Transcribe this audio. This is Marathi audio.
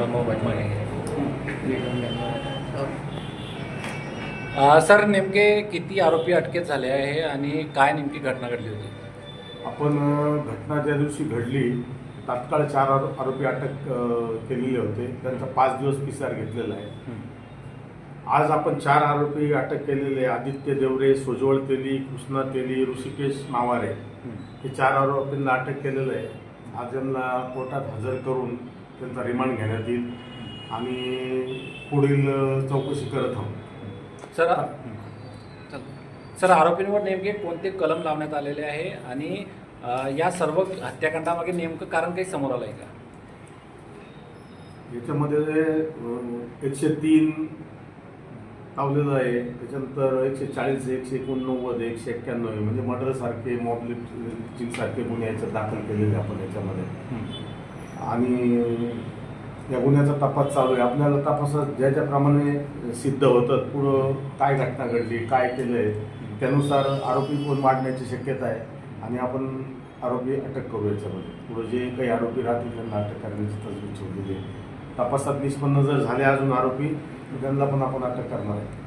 थोडा मोबाईल मागे सर नेमके किती आरोपी अटकेत झाले आहे आणि काय नेमकी घटना घडली होती? आपण घटना ज्या दिवशी घडली तात्काळ चार आरो- आरोपी अटक केलेले होते. त्यांचा पाच दिवस पी सी आर घेतलेला आहे. आज आपण चार आरोपी अटक केलेले आदित्य देवरे सोजवळ तेली कृष्णा तेली ऋषिकेश मावारे. हे चार आरोपींना अटक केलेलं आहे. आज त्यांना कोर्टात हजर करून त्यांचा रिमांड घेण्यात येईल. आणि पुढील चौकशी करत आहोत. सर. सर आरोपींवर नेमके कोणते कलम लावण्यात आलेले आहे? आणि या सर्व हत्याकांडामागे नेमकं कारण काही समोर आलं आहे का? याच्यामध्ये एकशे तीन लावलेलं आहे. त्याच्यानंतर एकशे चाळीस एकशे एकोणनव्वद एकशे एक्क्याण्णव. म्हणजे मर्डरसारखे मॉब लिफ्टिंगसारखे गुन्हे याच्यात दाखल केलेले आपण याच्यामध्ये. आणि या गुन्ह्याचा तपास चालू आहे. आपल्याला तपासात ज्या ज्याप्रमाणे सिद्ध होतं पुढं काय घटना घडली काय केलं आहे त्यानुसार आरोपी कोण वाढण्याची शक्यता आहे आणि आपण आरोपी अटक करू याच्यामध्ये. पुढं जे काही आरोपी राहतील त्यांना अटक करण्याची तजवीज ठेवलेली आहे. तपासात निष्पन्न जर झाले अजून आरोपी त्यांना पण आपण अटक करणार आहे.